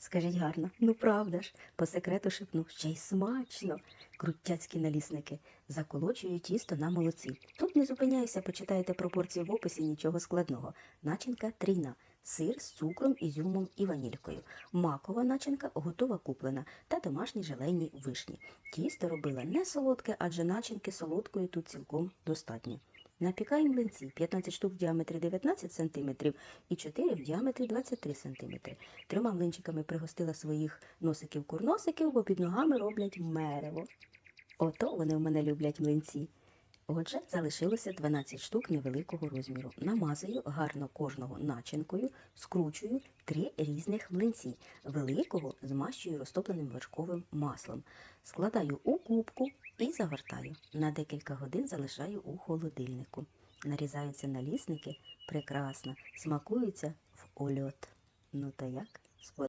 Скажіть гарно, ну правда ж, по секрету шепну, ще й смачно. Крутяцькі налісники заколочую тісто на молоці. Тут не зупиняюся, почитайте пропорції в описі, нічого складного. Начинка трійна. Сир з цукром, ізюмом і ванількою. Макова начинка готова куплена та домашні желейні вишні. Тісто робила не солодке, адже начинки солодкої тут цілком достатньо. Напікаю млинці 15 штук в діаметрі 19 см і 4 в діаметрі 23 см. Трьома млинчиками пригостила своїх носиків-курносиків, бо під ногами роблять мерево. Ото вони в мене люблять млинці. Отже, залишилося 12 штук невеликого розміру. Намазую гарно кожного начинкою, скручую три різних млинці. Великого змащую розтопленим вершковим маслом. Складаю у кубку і загортаю. На декілька годин залишаю у холодильнику. Нарізаються налісники прекрасно, смакуються в ольот. Ну та як?